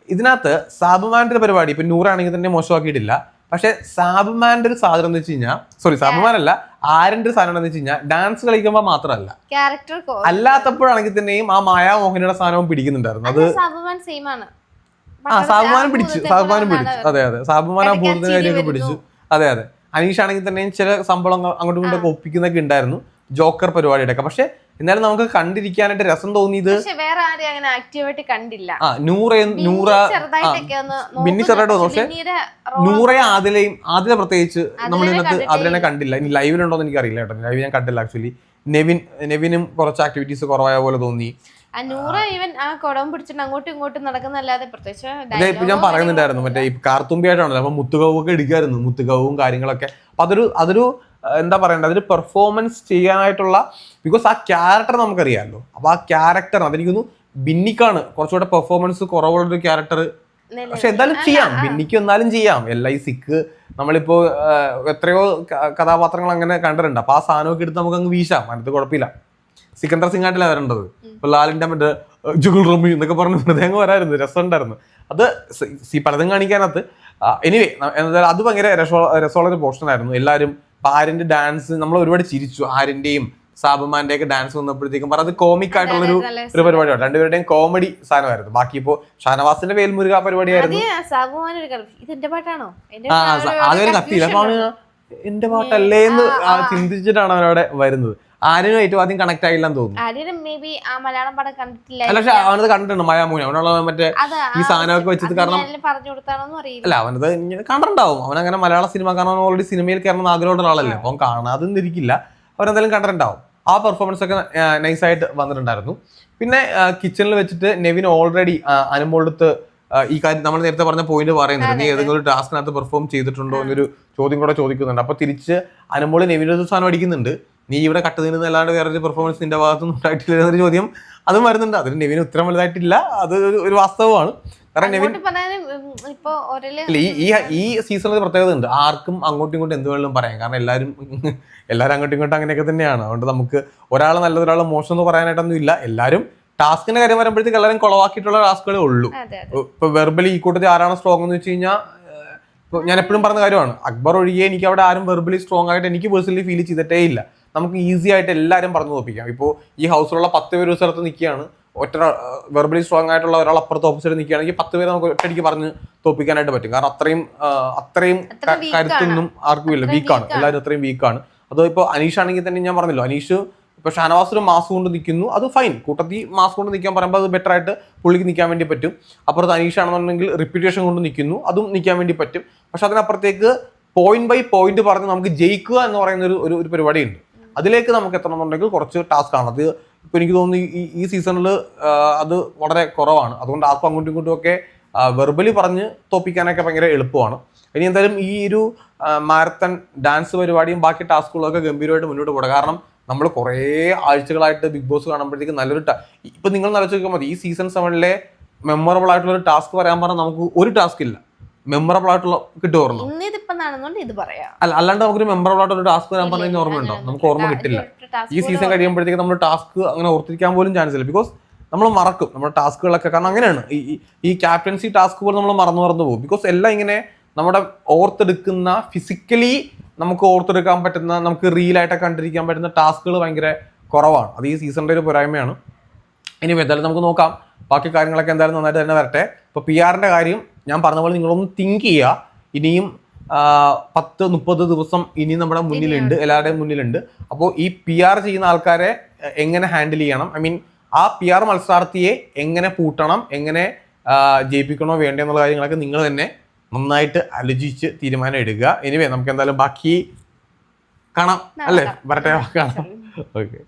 ഇതിനകത്ത് സാബുമാന്റെ പരിപാടി ഇപ്പം നൂറാണെങ്കിൽ തന്നെ മോശമാക്കിയിട്ടില്ല. പക്ഷേ സാബുമാന്റെ ഒരു സാധനം എന്ന് വെച്ച് കഴിഞ്ഞാൽ സോറി സാബുമാനല്ല ആരന്റെ ഒരു സാധനം എന്ന് വെച്ച് കഴിഞ്ഞാൽ ഡാൻസ് കളിക്കുമ്പോൾ മാത്രമല്ല. അല്ലാത്തപ്പോഴാണെങ്കിൽ തന്നെയും ആ മായാമോഹനയുടെ സാധനവും പിടിക്കുന്നുണ്ടായിരുന്നു. അത് സാബുമാൻ സെയിം ആണ്. ആ സാബുമാനം പിടിച്ചു സാബുമാനം പിടിച്ചു. അതെ അതെ. സാബുമാൻ ആ ഇടയ്ക്ക് ഭൂതത്തിന്റെ കാര്യമൊക്കെ പിടിച്ചു. അതെ അതെ. അനീഷ് ആണെങ്കിൽ തന്നെയും ചില സംഭവങ്ങൾ അങ്ങോട്ടും ഇങ്ങോട്ടും ഒപ്പിക്കുന്നൊക്കെ ഉണ്ടായിരുന്നു. ജോക്കർ പരിപാടിയുടെ ഒക്കെ പക്ഷെ എന്നാലും നമുക്ക് കണ്ടിരിക്കാനായിട്ട് രസം തോന്നിയത് വേറെ ആരും അങ്ങനെ ആക്റ്റീവായിട്ട് കണ്ടില്ല. ആ നൂറ നൂറ മിന്നി ചെറുതായിട്ട്. പക്ഷെ നൂറയെ ആദിലയും ആദില പ്രത്യേകിച്ച് നമ്മൾ ഇതിനകത്ത് അതിലെ കണ്ടില്ല. ഇനി ലൈവിലുണ്ടോ എന്ന് എനിക്കറിയില്ല കേട്ടോ. ലൈവ് ഞാൻ കണ്ടില്ല ആക്ച്വലി നെവിൻ നെവിനും കുറച്ച് ആക്ടിവിറ്റീസ് കുറവായ പോലെ തോന്നി. ആ നൂറ ഇവൻ ആ കുടം പിടിച്ചിട്ട് അങ്ങോട്ടും ഇങ്ങോട്ടും നടക്കുന്നല്ലാതെ പ്രത്യേകിച്ച് ഞാൻ പറയുന്നുണ്ടായിരുന്നു മറ്റേ ഈ കാർത്തുമ്പിയായിട്ടാണല്ലോ അപ്പൊ മുത്തുകവൊക്കെ ഇടിക്കായിരുന്നു മുത്തുകവും കാര്യങ്ങളൊക്കെ. അപ്പൊ അതൊരു അതൊരു എന്താ പറയണ്ടത് അതൊരു പെർഫോമൻസ് ചെയ്യാനായിട്ടുള്ള ബിക്കോസ് ആ ക്യാരക്ടർ നമുക്കറിയാമല്ലോ. അപ്പൊ ആ ക്യാരക്ടർ അതെനിക്കൊന്നു ബിന്നിക്കാണ് കുറച്ചുകൂടെ പെർഫോമൻസ് കുറവുള്ള ഒരു ക്യാരക്ടർ പക്ഷെ എന്തായാലും ചെയ്യാം ബിന്നിക്ക് എന്നാലും ചെയ്യാം. എൽ ഐ സിക്ക് നമ്മളിപ്പോ എത്രയോ കഥാപാത്രങ്ങൾ അങ്ങനെ കണ്ടിട്ടുണ്ട്. അപ്പൊ ആ സാധനമൊക്കെ എടുത്ത് നമുക്ക് അങ്ങ് വീശാം അതിനകത്ത് കുഴപ്പമില്ല. സിക്കന്ദർ സിംഗ് ആയിട്ടല്ല വരേണ്ടത്? ഇപ്പൊ ലാലിന്റെ മറ്റേ ജുഗുൾ റൂമി എന്നൊക്കെ പറഞ്ഞ് മൃദംഗം വരായിരുന്നു. രസമുണ്ടായിരുന്നു. അത് സി- പലതും കാണിക്കാനകത്ത്. എനിവേ എന്താ അത് ഭയങ്കര രസോ രസമുള്ള ഒരു പോർഷൻ ആയിരുന്നു. എല്ലാവരും ആരിന്റെ ഡാൻസ് നമ്മൾ ഒരുപാട് ചിരിച്ചു. ആരിന്റെയും സാബുമാന്റെ ഒക്കെ ഡാൻസ് വന്നപ്പോഴത്തേക്കും പറഞ്ഞത് കോമിക് ആയിട്ടുള്ള ഒരു ഒരു പരിപാടിയാണ് രണ്ടുപേരുടെയും കോമഡി സാധനമായിരുന്നു. ബാക്കി ഇപ്പോ ഷാനവാസിന്റെ വേൽമുരുക പരിപാടിയായിരുന്നു. ആദ്യം കത്തിയില്ല എന്റെ പാട്ടല്ലേ എന്ന് ചിന്തിച്ചിട്ടാണ് അവരവിടെ വരുന്നത്. ആരും ഏറ്റവും ആദ്യം കണക്ട് ആയില്ലെന്ന് തോന്നുന്നു. ആര്യന് മേ ബി ആ മലയാളം പടം കണ്ടിട്ടില്ല പക്ഷെ അവനത് കണ്ടിട്ടുണ്ട് മായാമൂനി. അവനുള്ള മറ്റേ ഈ സാധനമൊക്കെ വെച്ചത് കാരണം പറഞ്ഞു കൊടുത്താണോന്നും അറിയില്ല. അല്ല അവനത് ഇങ്ങനെ കണ്ടിട്ടുണ്ടാവും. അവൻ അങ്ങനെ മലയാള സിനിമ കാണാൻ ഓൾറെഡി സിനിമയിൽ കയറണമെന്ന് ആഗ്രഹമുള്ള ആളല്ലേ അപ്പം അവൻ കാണാതെ ഇരിക്കില്ല. അവരെന്തായാലും കണ്ടിട്ടുണ്ടാവും. ആ പെർഫോമൻസ് ഒക്കെ നൈസ് ആയിട്ട് വന്നിട്ടുണ്ടായിരുന്നു. പിന്നെ കിച്ചണിൽ വെച്ചിട്ട് നെവിൻ ഓൾറെഡി അനുമോളടുത്ത് ഈ കാര്യം നമ്മൾ നേരത്തെ പറഞ്ഞ പോയിന്റ് പറയുന്നത് നീ ഏതെങ്കിലും ഒരു ടാസ്കിനകത്ത് പെർഫോം ചെയ്തിട്ടുണ്ടോ എന്നൊരു ചോദ്യം കൂടെ ചോദിക്കുന്നുണ്ട്. അപ്പൊ തിരിച്ച് അനുമോൾ നെവിന്റെ ഒരു സാധനം അടിക്കുന്നുണ്ട്. നീ ഇവിടെ കട്ട് നിന്നല്ലാണ്ട് വേറൊരു പെർഫോമൻസ് നിന്റെ ഭാഗത്തുനിന്ന് ഉണ്ടായിട്ടില്ല എന്നൊരു ചോദ്യം അതും വരുന്നുണ്ട്. അതിന് നെവിന് ഉത്തരം വലുതായിട്ടില്ല. അത് ഒരു- വാസ്തവമാണ്. കാരണം നെവിൻ ഈ ഈ സീസണിൽ പ്രത്യേകത ഉണ്ട്. ആർക്കും അങ്ങോട്ടും ഇങ്ങോട്ടും എന്ത് വേണമെങ്കിലും പറയാം. കാരണം എല്ലാവരും എല്ലാവരും അങ്ങോട്ടും ഇങ്ങോട്ടും അങ്ങനെയൊക്കെ തന്നെയാണ്. അതുകൊണ്ട് നമുക്ക് ഒരാൾ നല്ലത് ഒരാൾ മോശം എന്ന് പറയാനായിട്ടൊന്നും ഇല്ല. എല്ലാവരും ടാസ്കിന്റെ കാര്യം വരുമ്പോഴത്തേക്ക് എല്ലാവരും കുളവാക്കിയിട്ടുള്ള ടാസ്കുകളേ ഉള്ളൂ. ഇപ്പൊ വെർബലി ഈ കൂട്ടത്തിൽ ആരാണ് സ്ട്രോങ് എന്ന് വെച്ച് കഴിഞ്ഞാൽ ഞാൻ എപ്പോഴും പറഞ്ഞ കാര്യമാണ്. അക്ബർ ഒഴികെ എനിക്ക് അവിടെ ആരും വെർബലി സ്ട്രോങ് ആയിട്ട് എനിക്ക് പേഴ്സണലി ഫീൽ ചെയ്തിട്ടേ ഇല്ല. നമുക്ക് ഈസി ആയിട്ട് എല്ലാവരും പറഞ്ഞു തോപ്പിക്കാം. ഇപ്പോൾ ഈ ഹൗസിലുള്ള പത്ത് പേര് ഒരു സ്ഥലത്ത് നിൽക്കുകയാണ്. ഒറ്റ വെർബലി സ്ട്രോങ് ആയിട്ടുള്ള ഒരാൾ അപ്പുറത്ത് ഓപ്പോസിറ്റ് നിൽക്കുകയാണെങ്കിൽ പത്ത് പേര് നമുക്ക് ഒറ്റയടിക്ക് പറഞ്ഞ് തോപ്പിക്കാനായിട്ട് പറ്റും. കാരണം അത്രയും അത്രയും കരുത്തൊന്നും ആർക്കും ഇല്ല. വീക്കാണ് എല്ലാവരും അത്രയും വീക്കാണ് അതോ ഇപ്പോൾ അനീഷ് ആണെങ്കിൽ തന്നെ ഞാൻ പറഞ്ഞല്ലോ അനീഷ് ഇപ്പോൾ ഷാനവാസ് മാസ്ക് കൊണ്ട് നിൽക്കുന്നു. അത് ഫൈൻ കൂട്ടത്തിൽ മാസ്ക് കൊണ്ട് നിൽക്കാൻ പറയുമ്പോൾ അത് ബെറ്റർ ആയിട്ട് പുള്ളിക്ക് നിൽക്കാൻ വേണ്ടി പറ്റും. അപ്പുറത്ത് അനീഷ് ആണെന്നുണ്ടെങ്കിൽ റിപ്പീറ്റേഷൻ കൊണ്ട് നിൽക്കുന്നു. അതും നിൽക്കാൻ വേണ്ടി പറ്റും. പക്ഷെ അതിനപ്പുറത്തേക്ക് പോയിന്റ് ബൈ പോയിന്റ് പറഞ്ഞ് നമുക്ക് ജയിക്കുക എന്ന് പറയുന്ന ഒരു ഒരു- ഒരു പരിപാടിയുണ്ട്. അതിലേക്ക് നമുക്ക് എത്തണമെന്നുണ്ടെങ്കിൽ കുറച്ച് ടാസ്ക് ആണ്. അത് ഇപ്പൊ എനിക്ക് തോന്നുന്നു ഈ- ഈ സീസണിൽ അത് വളരെ കുറവാണ്. അതുകൊണ്ട് ആർക്കും അങ്ങോട്ടും ഇങ്ങോട്ടും ഒക്കെ വെർബലി പറഞ്ഞ് തോപ്പിക്കാനൊക്കെ ഭയങ്കര എളുപ്പമാണ്. ഇനി എന്തായാലും ഈ ഒരു മാരത്തൺ ഡാൻസ് പരിപാടിയും ബാക്കി ടാസ്കുകളൊക്കെ ഗംഭീരമായിട്ട് മുന്നോട്ട് പോകണം. കാരണം നമ്മൾ കുറേ ആഴ്ചകളായിട്ട് ബിഗ് ബോസ് കാണുമ്പോഴത്തേക്ക് നല്ലൊരു ഇപ്പം നിങ്ങൾ നിലച്ചോക്കാൻ മതി. ഈ സീസൺ സെവനിലെ മെമ്മറബിൾ ആയിട്ടുള്ള ഒരു ടാസ്ക് പറയാൻ പറഞ്ഞാൽ നമുക്ക് ഒരു ടാസ്ക് ഇല്ല. മെമ്മറബിൾ ആയിട്ടുള്ള കിട്ടുമായിരുന്നു ഇന്ന് ഇതിപ്പോ നടന്നുകൊണ്ട് ഇത് പറയാം. അല്ല അല്ലാണ്ട് നമുക്കൊരു മെമ്മറബിൾ ആയിട്ടുള്ള ഒരു ടാസ്ക് വരാൻ പറഞ്ഞാൽ ഓർമ്മയുണ്ടോ? നമുക്ക് ഓർമ്മ കിട്ടില്ല. ഈ സീസൺ കഴിയുമ്പോഴത്തേക്ക് നമ്മൾ ടാസ്ക് അങ്ങനെ ഓർത്തിരിക്കാൻ പോലും ചാൻസ് ഇല്ല. ബിക്കോസ് നമ്മൾ മറക്കും നമ്മുടെ ടാസ്കുകളൊക്കെ കാരണം അങ്ങനെയാണ്. ഈ ഈ- ക്യാപ്റ്റൻസി ടാസ്ക് പോലും നമ്മൾ മറന്നു മറന്നു പോകും. ബിക്കോസ് എല്ലാം ഇങ്ങനെ നമ്മുടെ ഓർത്തെടുക്കുന്ന ഫിസിക്കലി നമുക്ക് ഓർത്തെടുക്കാൻ പറ്റുന്ന നമുക്ക് റീലായിട്ടൊക്കെ കണ്ടിരിക്കാൻ പറ്റുന്ന ടാസ്കുകൾ ഭയങ്കര കുറവാണ്. അത് ഈ സീസണിന്റെ ഒരു പോരായ്മയാണ്. ഇനി എന്തായാലും നമുക്ക് നോക്കാം. ബാക്കി കാര്യങ്ങളൊക്കെ എന്തായാലും നന്നായിട്ട് തന്നെ വരട്ടെ. ഇപ്പോൾ പി ആറിന്റെ കാര്യം ഞാൻ പറഞ്ഞ പോലെ നിങ്ങളൊന്ന് തിങ്ക് ചെയ്യുക ഇനിയും പത്ത് മുപ്പത് ദിവസം ഇനി നമ്മുടെ മുന്നിലുണ്ട്. എല്ലാവരുടെയും മുന്നിലുണ്ട്. അപ്പോൾ ഈ പി ആർ ചെയ്യുന്ന ആൾക്കാരെ എങ്ങനെ ഹാൻഡിൽ ചെയ്യണം? ഐ മീൻ ആ പി ആർ മത്സരാർത്ഥിയെ എങ്ങനെ പൂട്ടണം? എങ്ങനെ ജയിപ്പിക്കണോ വേണ്ടേ എന്നുള്ള കാര്യങ്ങളൊക്കെ നിങ്ങൾ തന്നെ നന്നായിട്ട് ആലോചിച്ച് തീരുമാനം എടുക്കുക. എനിവേ നമുക്ക് എന്തായാലും ബാക്കി കാണാം. അല്ലേ? വരട്ടെ കാണാം. ഓക്കെ